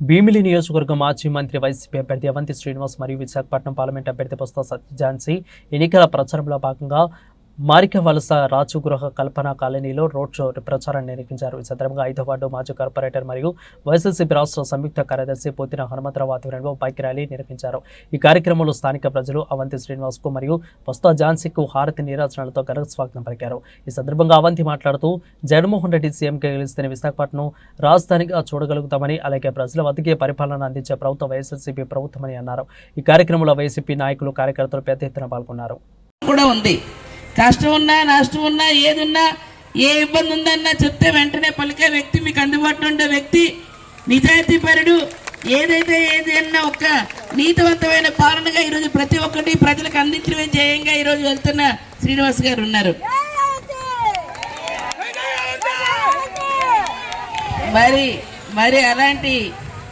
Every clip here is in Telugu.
భీమిలి నియోజకవర్గం మాజీ మంత్రి వైసీపీ అభ్యర్థి అవంతి శ్రీనివాస్ మరియు విశాఖపట్నం పార్లమెంట్ అభ్యర్థి పుస్త సత్యజాన్సీ ఎన్నికల ప్రచారంలో భాగంగా మారిక వలస రాజు గృహ కల్పన కాలనీలో రోడ్ షో ప్రచారాన్ని నిర్వహించారు. ఈ సందర్భంగా ఐదో వార్డు మాజీ కార్పొరేటర్ మరియు వైఎస్ఎస్సీపీ రాష్ట్ర సంయుక్త కార్యదర్శి పోతిన హనుమంతరావు ఆధ్వర్యంలో బైక్ ర్యాలీ నిర్వహించారు. ఈ కార్యక్రమంలో స్థానిక ప్రజలు అవంతి శ్రీనివాస్కు మరియు వస్తా ఝాన్సీకు హారతి నీరాజనాలతో ఘన స్వాగతం పలికారు. ఈ సందర్భంగా అవంతి మాట్లాడుతూ జగన్మోహన్ రెడ్డి సీఎంగా గెలిస్తేనే విశాఖపట్నం రాజధానిగా చూడగలుగుతామని అలాగే ప్రజల వద్దకే పరిపాలన అందించే ప్రభుత్వం వైఎస్ఆర్సీపీ ప్రభుత్వమని అన్నారు. ఈ కార్యక్రమంలో వైసీపీ నాయకులు కార్యకర్తలు పెద్ద ఎత్తున పాల్గొన్నారు. కూడా ఉంది. కష్టం ఉన్నా నష్టం ఉన్నా ఏది ఉన్నా ఏ ఇబ్బంది ఉందన్నా చెప్తే వెంటనే పలికే వ్యక్తి మీకు అందుబాటులో ఉండే వ్యక్తి నిజాయితీపరుడు ఏదైతే ఏది అన్న ఒక నీతివంతమైన పాలనగా ఈరోజు ప్రతి ఒక్కటి ప్రజలకు అందించడమే ధ్యేయంగా ఈరోజు వెళ్తున్న శ్రీనివాస్ గారు ఉన్నారు. మరి మరి అలాంటి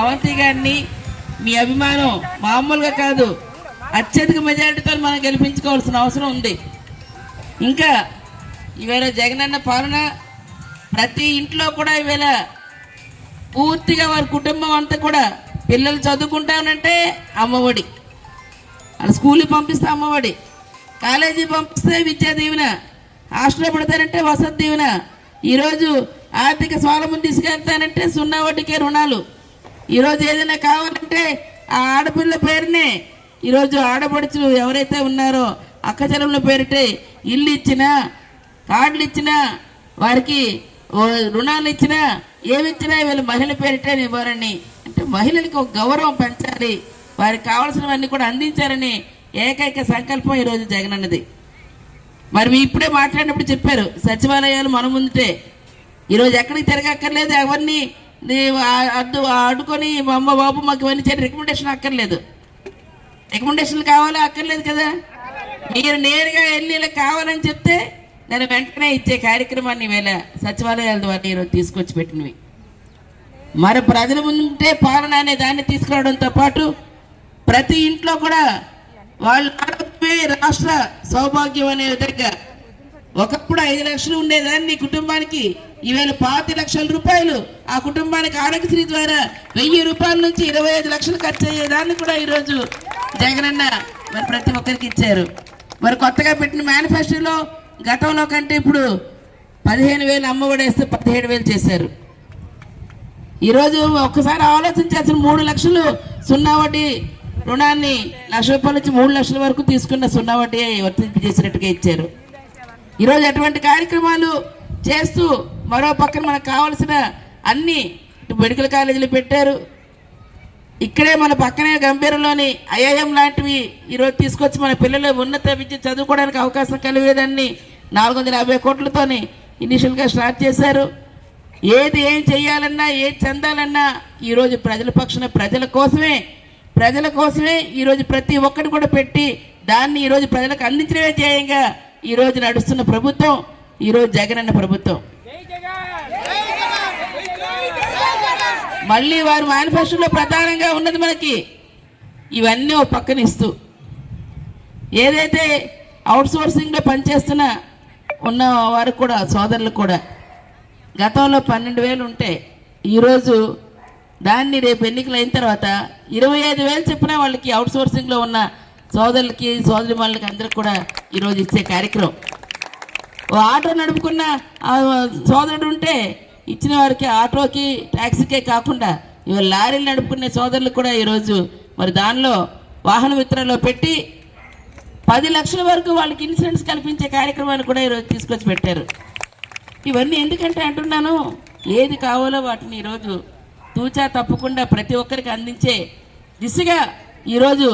అవంతి గారిని మీ అభిమానం మామూలుగా కాదు అత్యధిక మెజారిటీతో మనం గెలిపించుకోవాల్సిన అవసరం ఉంది. ఇంకా ఈవేళ జగనన్న పాలన ప్రతి ఇంట్లో కూడా ఈవేళ పూర్తిగా వారి కుటుంబం అంతా కూడా పిల్లలు చదువుకుంటానంటే అమ్మఒడి. వాళ్ళ స్కూల్కి పంపిస్తే అమ్మఒడి. కాలేజీ పంపిస్తే విద్యా దీవెన. హాస్టల్లో పెడతానంటే వసతి దీవెన. ఈరోజు ఆర్థిక స్వాలంబం తీసుకెళ్తానంటే సున్నా వడ్డీకే రుణాలు. ఈరోజు ఏదైనా కావాలంటే ఆ ఆడపిల్ల పేరునే ఈరోజు ఆడపడుచులు ఎవరైతే ఉన్నారో అక్క పేరిటే ఇల్లు ఇచ్చినా కార్డులు ఇచ్చినా వారికి రుణాలు ఇచ్చినా ఏమి ఇచ్చినా వీళ్ళు మహిళ పేరిటే ఇవ్వాలని అంటే మహిళలకు ఒక గౌరవం పెంచాలి. వారికి కావాల్సినవన్నీ కూడా అందించాలని ఏకైక సంకల్పం ఈరోజు జగనన్నది మరి ఇప్పుడే మాట్లాడినప్పుడు చెప్పారు సచివాలయాలు మన ముందుటే. ఈరోజు ఎక్కడికి తిరగక్కర్లేదు ఎవరిని అడ్డు అడ్డుకొని మా అమ్మ బాబు మాకు ఇవన్నీ చేయండి రికమెండేషన్ అక్కర్లేదు. రికమెండేషన్లు కావాలా? అక్కర్లేదు కదా? మీరు నేరుగా వెళ్ళి కావాలని చెప్తే నేను వెంటనే ఇచ్చే కార్యక్రమాన్ని వేళ సచివాలయాల ద్వారా ఈరోజు తీసుకొచ్చి పెట్టినవి. మరి ప్రజల ముందే పాలన అనే దాన్ని తీసుకురావడంతో పాటు ప్రతి ఇంట్లో కూడా వాళ్ళ రాష్ట్ర సౌభాగ్యం అనే విధంగా ఒకప్పుడు ఐదు లక్షలు ఉండేదాన్ని కుటుంబానికి ఈవేళ పాతి లక్షల రూపాయలు ఆ కుటుంబానికి ఆరోగ్యశ్రీ ద్వారా వెయ్యి రూపాయల నుంచి ఇరవై ఐదు లక్షలు ఖర్చు అయ్యేదాన్ని కూడా ఈరోజు జగనన్న మరి ప్రతి ఒక్కరికి ఇచ్చారు. మరి కొత్తగా పెట్టిన మేనిఫెస్టోలో గతంలో కంటే ఇప్పుడు పదిహేను వేలు అమ్మఒడేస్తే పదిహేడు వేలు చేశారు. ఈరోజు ఒక్కసారి ఆలోచించాల్సిన మూడు లక్షలు సున్నా వడ్డీ రుణాన్ని లక్ష రూపాయల నుంచి మూడు లక్షల వరకు తీసుకున్న సున్నా వడ్డీ వర్తింపజేసినట్టుగా ఇచ్చారు. ఈరోజు అటువంటి కార్యక్రమాలు చేస్తూ మరో పక్కన మనకు కావాల్సిన అన్ని మెడికల్ కాలేజీలు పెట్టారు. ఇక్కడే మన పక్కనే గంభీరంలోని ఐఐఎం లాంటివి ఈరోజు తీసుకొచ్చి మన పిల్లలు ఉన్నత విద్య చదువుకోవడానికి అవకాశం కలిగేదాన్ని నాలుగు వందల యాభై కోట్లతోని ఇనిషియల్గా స్టార్ట్ చేశారు. ఏది ఏం చేయాలన్నా ఏది చెందాలన్నా ఈరోజు ప్రజల పక్షన ప్రజల కోసమే ప్రజల కోసమే ఈరోజు ప్రతి ఒక్కటి కూడా పెట్టి దాన్ని ఈరోజు ప్రజలకు అందించడమే ధ్యేయంగా ఈరోజు నడుస్తున్న ప్రభుత్వం ఈరోజు జగనన్న ప్రభుత్వం. మళ్ళీ వారు మేనిఫెస్టోలో ప్రధానంగా ఉన్నది మనకి ఇవన్నీ ఒక పక్కన ఇస్తూ. ఏదైతే అవుట్సోర్సింగ్లో పనిచేస్తున్న ఉన్న వారు కూడా సోదరులు కూడా గతంలో పన్నెండు వేలు ఉంటే ఈరోజు దాన్ని రేపు ఎన్నికలు అయిన తర్వాత ఇరవై ఐదు వేలు చెప్పిన వాళ్ళకి అవుట్సోర్సింగ్లో ఉన్న సోదరులకి సోదరి వాళ్ళకి అందరికి కూడా ఈరోజు ఇచ్చే కార్యక్రమం. ఓ ఆటో నడుపుకున్న సోదరుడు ఉంటే ఇచ్చిన వారికి ఆటోకి ట్యాక్సీకే కాకుండా ఇవాళ లారీలు నడుపుకునే సోదరులు కూడా ఈరోజు మరి దానిలో వాహన విత్తనంలో పెట్టి పది లక్షల వరకు వాళ్ళకి ఇన్సూరెన్స్ కల్పించే కార్యక్రమాన్ని కూడా ఈరోజు తీసుకొచ్చి పెట్టారు. ఇవన్నీ ఎందుకంటే అంటున్నాను ఏది కావాలో వాటిని ఈరోజు తూచా తప్పకుండా ప్రతి ఒక్కరికి అందించే దిశగా ఈరోజు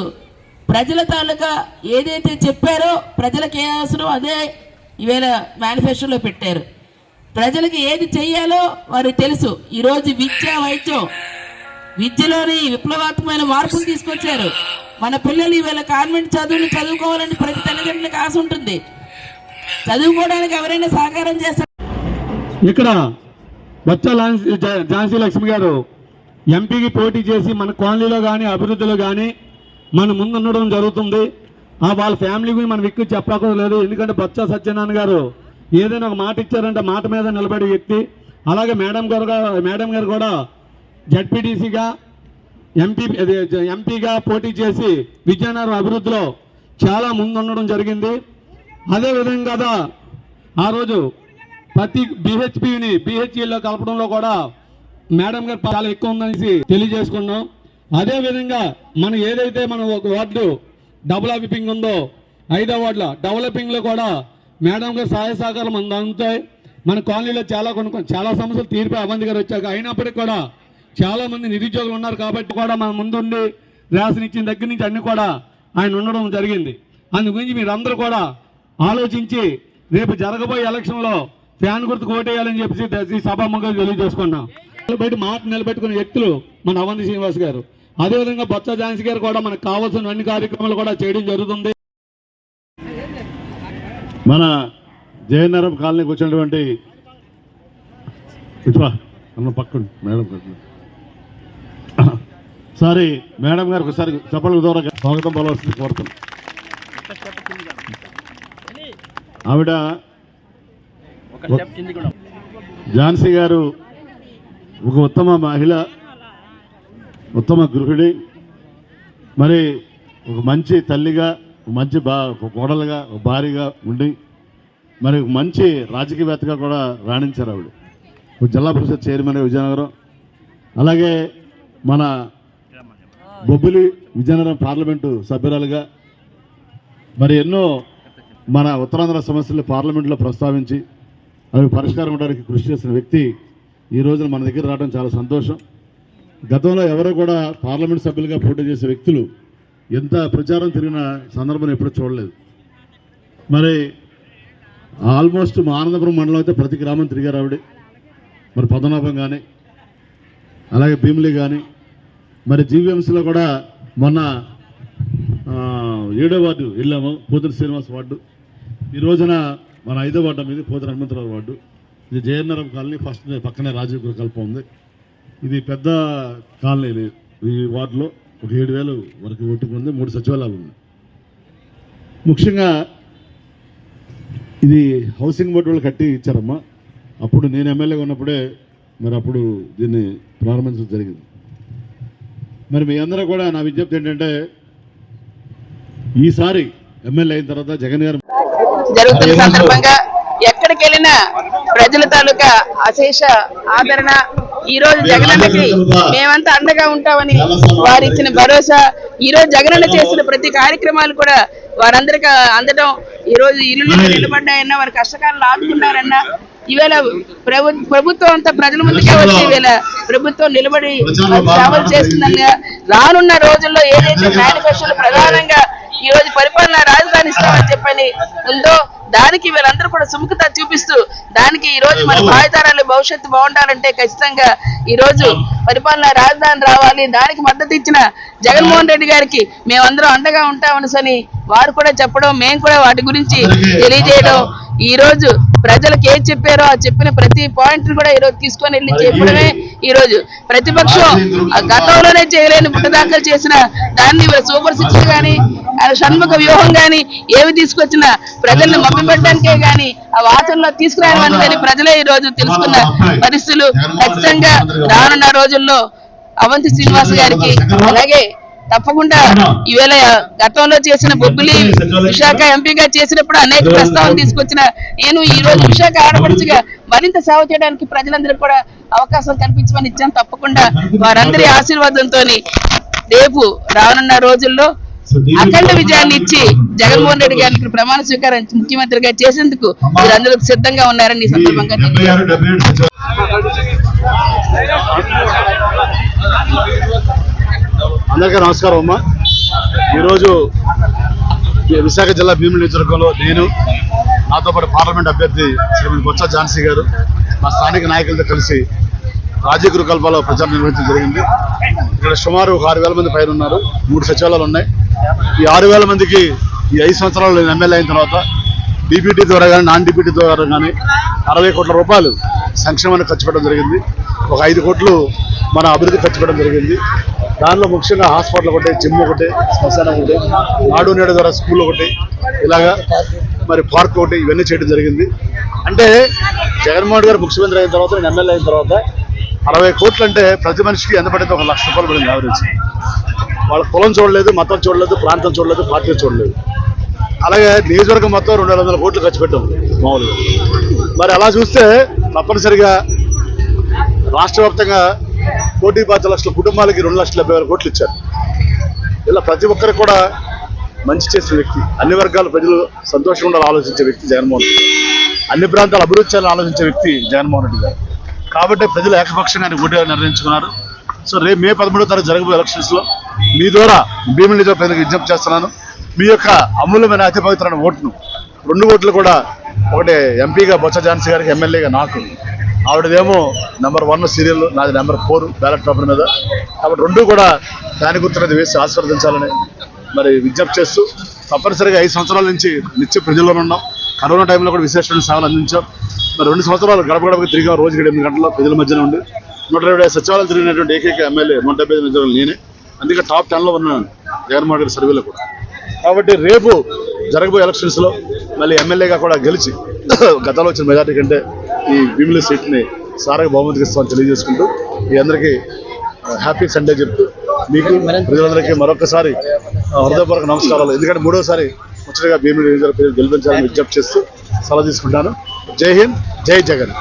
ప్రజల తాలూకా ఏదైతే చెప్పారో ప్రజలకు ఏ అవసరం అదే ఈవేళ మేనిఫెస్టోలో పెట్టారు. ప్రజలకు ఏది చెయ్యాలో వారికి తెలుసు. ఈరోజు విద్య వైద్యం. విద్యలోని విప్లవాత్మకమైన మార్పులు తీసుకొచ్చారు. మన పిల్లలు ఈవేళ కాన్వెంట్ చదువులు చదువుకోవాలని ప్రతి తల్లిదండ్రులకు ఆశ ఉంటుంది. చదువుకోవడానికి ఎవరైనా సహకారం చేస్తారు? ఇక్కడ బొత్స ఝాన్సీ లక్ష్మి గారు ఎంపీకి పోటీ చేసి మన కాలనీలో కానీ అభివృద్ధిలో కానీ మన ముందు ఉండడం జరుగుతుంది. ఆ వాళ్ళ ఫ్యామిలీ మనం ఎక్కువ చెప్పకూడదు ఎందుకంటే బచ్చా సత్యనారాయణ గారు ఏదైనా ఒక మాట ఇచ్చారంటే మాట మీద నిలబడే వ్యక్తి అలాగే మేడం గారు మేడం గారు కూడా జడ్పీటీసీగా ఎంపీ అదే ఎంపీగా పోటీ చేసి విజయనగరం అభివృద్ధిలో చాలా ముందుండడం జరిగింది. అదేవిధంగా కదా ఆ రోజు ప్రతి బిహెచ్పిని బిహెచ్ఈలో కలపడంలో కూడా మేడం గారు చాలా ఎక్కువ ఉందనేసి తెలియజేసుకున్నాం. అదేవిధంగా మనం ఏదైతే మనం ఒక వార్డు డెవలపింగ్ ఉందో ఐదో వార్డుల డెవలపింగ్లో కూడా మేడం గారు సహాయ సహకారం మన అందుతాయి మన కాలనీలో చాలా కొన్ని చాలా సమస్యలు తీర్పు అవంతి గారు వచ్చాక అయినప్పటికీ కూడా చాలా మంది నిరుద్యోగులు ఉన్నారు కాబట్టి కూడా మన ముందుండి రేషన్ ఇచ్చిన దగ్గర నుంచి అన్ని కూడా ఆయన ఉండడం జరిగింది. అందు గురించి మీరందరూ కూడా ఆలోచించి రేపు జరగబోయే ఎలక్షన్లో ఫ్యాన్ గుర్తుకు ఓటేయాలని చెప్పి ఈ సభాముఖంగా తెలియజేసుకున్నాం బయట మాట నిలబెట్టుకున్న వ్యక్తులు మన అవంతి శ్రీనివాస్ గారు. అదేవిధంగా బొత్స ఝాన్సీ గారు కూడా మనకు కావాల్సిన అన్ని కార్యక్రమాలు కూడా చేయడం జరుగుతుంది. మన జయనగరం కాలనీకి వచ్చినటువంటి ఇట్లా అన్న పక్కన మేడం పక్కన. సారీ మేడం గారికి ఒకసారి చెప్పల ద్వారా స్వాగతం పలవలసింది కోరుతున్నాం ఆవిడ ఝాన్సీ గారు ఒక ఉత్తమ మహిళ ఉత్తమ గృహిణి మరి ఒక మంచి తల్లిగా మంచి బా ఒక కోడలుగా ఒక ఉండి మరి మంచి రాజకీయవేత్తగా కూడా రాణించారు ఆవిడ. జిల్లా పరిషత్ చైర్మన్ విజయనగరం అలాగే మన బొబ్బిలి విజయనగరం పార్లమెంటు సభ్యురాలుగా మరి ఎన్నో మన ఉత్తరాంధ్ర సమస్యలు పార్లమెంట్లో ప్రస్తావించి అవి పరిష్కారం అవడానికి కృషి చేసిన వ్యక్తి ఈ రోజున మన దగ్గర రావడం చాలా సంతోషం. గతంలో ఎవరో కూడా పార్లమెంట్ సభ్యులుగా పోటీ చేసే వ్యక్తులు ఎంత ప్రచారం తిరిగిన సందర్భం ఎప్పుడూ చూడలేదు. మరి ఆల్మోస్ట్ మా ఆనందపురం మండలం అయితే ప్రతి గ్రామం తిరిగారు ఆవిడ. మరి పద్మనాభం కానీ అలాగే భీమిలి కానీ మరి జీవీఎంసీలో కూడా మొన్న ఏడో వార్డు వెళ్ళాము పోతురు శ్రీనివాస్ వార్డు. ఈ రోజున మన ఐదో వార్డు మీద పోతురు హనుమంతరావు వార్డు. ఇది జయన్నరం కాలనీ ఫస్ట్ పక్కనే రాజీవ్ గృహ ఉంది. ఇది పెద్ద కాలనీ ఈ వార్డులో. ఒక ఏడు వేలు వరకు ఓటింగ్ ఉంది మూడు సచివాలయాలు ఉన్నాయి. ముఖ్యంగా ఇది హౌసింగ్ బోర్డు వాళ్ళు కట్టి ఇచ్చారమ్మా. అప్పుడు నేను ఎమ్మెల్యేగా ఉన్నప్పుడే మరి అప్పుడు దీన్ని ప్రారంభించడం జరిగింది. మరి మీ అందరూ కూడా నా విజ్ఞప్తి ఏంటంటే ఈసారి ఎమ్మెల్యే అయిన తర్వాత జగన్ గారు జరుగుతున్న సందర్భంగా ఎక్కడికి వెళ్ళినా ప్రజల తాలూకా అశేష ఆదరణ ఈ రోజు జగనన్నకి మేమంతా అండగా ఉంటామని వారు ఇచ్చిన భరోసా. ఈ రోజు జగనన్న చేసిన ప్రతి కార్యక్రమాలు కూడా వారందరికి అందడం ఈ రోజు ఇల్లు నిలబడ్డాయన్నా వారి కష్టకాలను ఆదుకున్నారన్నా ఈవేళ ప్రభు ప్రభుత్వం అంతా ప్రజల ముందుకే వచ్చి ఈవేళ ప్రభుత్వం నిలబడి సేవలు చేస్తుందన్న రానున్న రోజుల్లో ఏదైతే మేనిఫెస్టోలు ప్రధానంగా ఈ రోజు పరిపాలన రాజధాని ఇస్తామని చెప్పని ఉందో దానికి వీళ్ళందరూ కూడా సుముఖత చూపిస్తూ దానికి ఈ రోజు మన భావితరాలు భవిష్యత్తు బాగుండాలంటే ఖచ్చితంగా ఈ రోజు పరిపాలన రాజధాని రావాలి దానికి మద్దతు ఇచ్చిన జగన్మోహన్ రెడ్డి గారికి మేమందరం అండగా ఉంటామని వారు కూడా చెప్పడం మేము కూడా వాటి గురించి తెలియజేయడం. ఈ రోజు ప్రజలకు ఏం చెప్పారో ఆ చెప్పిన ప్రతి పాయింట్ కూడా ఈ రోజు తీసుకొని వెళ్ళి చెప్పడమే ఈ రోజు. ప్రతిపక్షం గతంలోనే చేయలేని పుట్టదాఖలు చేసిన దాన్ని సూపర్ సిక్స్ గాని ఆ షణ్ముఖ వ్యూహం గాని ఏవి తీసుకొచ్చినా ప్రజల్ని మభ్యపెట్టడానికే గాని ఆ వాచనలో తీసుకురావని ప్రజలే ఈ రోజు తెలుసుకున్న పరిస్థితులు ఖచ్చితంగా రానున్న రోజుల్లో అవంతి శ్రీనివాస్ గారికి. అలాగే తప్పకుండా ఈవేళ గతంలో చేసిన బొబ్బిలి విశాఖ ఎంపీగా చేసినప్పుడు అనేక ప్రస్తావనలు తీసుకొచ్చిన నేను ఈ రోజు విశాఖ ఆడపడుచుగా మరింత సేవ చేయడానికి ప్రజలందరికీ కూడా అవకాశం కల్పించమని ఇచ్చాను. తప్పకుండా వారందరి ఆశీర్వాదంతో రేపు రానున్న రోజుల్లో అఖండ విజయాన్ని ఇచ్చి జగన్మోహన్ రెడ్డి గారికి ప్రమాణ స్వీకారం ముఖ్యమంత్రిగా చేసేందుకు మీరందరూ సిద్ధంగా ఉన్నారని ఈ సందర్భంగా అందరికీ నమస్కారం అమ్మా. ఈరోజు ఈ విశాఖ జిల్లా భీముల నియోజకవర్గంలో నేను నాతో పాటు పార్లమెంట్ అభ్యర్థి శ్రీమతి బొత్స ఝాన్సీ గారు మా స్థానిక నాయకులతో కలిసి రాజకీయ గృహకల్పలో ప్రచారం నిర్వహించడం జరిగింది. ఇక్కడ సుమారు ఒక ఆరు వేల మంది పైన ఉన్నారు. మూడు సచివాలయాలు ఉన్నాయి. ఈ ఆరు వేల మందికి ఈ ఐదు సంవత్సరాలు నేను ఎమ్మెల్యే అయిన తర్వాత డీపీటీ ద్వారా కానీ నాన్ డీపీటీ ద్వారా కానీ అరవై కోట్ల రూపాయలు సంక్షేమానికి ఖర్చు పెట్టడం జరిగింది. ఒక ఐదు కోట్లు మన అభివృద్ధి పెంచుకోవడం జరిగింది. దానిలో ముఖ్యంగా హాస్పిటల్ ఒకటి జిమ్ ఒకటి శ్మశానం ఒకటి నాడు నేడు ద్వారా స్కూల్ ఒకటి ఇలాగా మరి పార్క్ ఒకటి ఇవన్నీ చేయడం జరిగింది. అంటే జగన్మోహన్ గారు ముఖ్యమంత్రి అయిన తర్వాత నేను ఎమ్మెల్యే అయిన తర్వాత అరవై కోట్లు అంటే ప్రతి మనిషికి ఎంత పడింది ఒక లక్ష రూపాయలు పడింది యావరేజ్ వాళ్ళ కులం చూడలేదు మతం చూడలేదు ప్రాంతం చూడలేదు పార్టీ చూడలేదు. అలాగే నియోజకవర్గం మొత్తం రెండు వందల కోట్లు ఖర్చు పెట్టాం మామూలుగా. మరి అలా చూస్తే తప్పనిసరిగా రాష్ట్ర వ్యాప్తంగా కోటి పాతి లక్షల కుటుంబాలకి రెండు లక్షల డెబ్బై వేల కోట్లు ఇచ్చారు. ఇలా ప్రతి ఒక్కరికి కూడా మంచి చేసిన వ్యక్తి అన్ని వర్గాల ప్రజలు సంతోషంగా ఉండాలని ఆలోచించే వ్యక్తి జగన్మోహన్ రెడ్డి అన్ని ప్రాంతాల అభివృద్ధి చేయాలని ఆలోచించే వ్యక్తి జగన్మోహన్ రెడ్డి గారు. కాబట్టి ప్రజలు ఏకపక్షంగా ఆయన ఓటుగా నిర్ణయించుకున్నారు. సో రేపు మే పదమూడో తారీఖు జరగబోయే ఎలక్షన్స్లో మీ ద్వారా భీముల నిజం ప్రజలకు విజ్ఞప్తి చేస్తున్నాను. మీ యొక్క అమూల్యమైన అతి పవిత్రమైన ఓటును రెండు ఓట్లు కూడా ఒకటి ఎంపీగా బొత్స ఝాన్సీ గారికి ఎమ్మెల్యేగా నాకు ఆవిడదేమో నెంబర్ వన్ సీరియల్ నాది నెంబర్ ఫోర్ బ్యాలెట్ పేపర్ మీద. కాబట్టి రెండు కూడా దాని గుర్తున్నది వేసి ఆశీర్వదించాలని మరి విజ్ఞప్తి చేస్తూ తప్పనిసరిగా ఐదు సంవత్సరాల నుంచి నిత్య ప్రజల్లో ఉన్నాం. కరోనా టైంలో కూడా విశేషమైన సేవలు అందించాం. మరి రెండు సంవత్సరాలు గడప గడపకి తిరిగా రోజుకి ఎనిమిది గంటల ప్రజల మధ్యన ఉండి నూట ఇరవై సచివాలయం తిరిగినటువంటి ఏకైక ఎమ్మెల్యే నూట డెబ్బై ఐదు నిజాలు నేనే. అందుకే టాప్ టెన్లో ఉన్నాను జగన్మోహన్ గారి సర్వేలో కూడా. కాబట్టి రేపు జరగబోయే ఎలక్షన్స్లో మళ్ళీ ఎమ్మెల్యేగా కూడా గెలిచి గతంలో వచ్చిన మెజార్టీ కంటే ఈ భీమిలి సీట్ని సారగా బహుమతికి ఇస్తామని తెలియజేసుకుంటూ మీ అందరికీ హ్యాపీ సండే చెప్తూ మీకు ప్రజలందరికీ మరొకసారి హృదయపూర్వక నమస్కారాలు. ఎందుకంటే మూడోసారి ముచ్చటగా భీమిలి నియోజకవర్గ ప్రజలు గెలిపించాలని విజ్ఞప్తి చేస్తూ సలహా తీసుకుంటాను. జై హింద్ జై జగన్.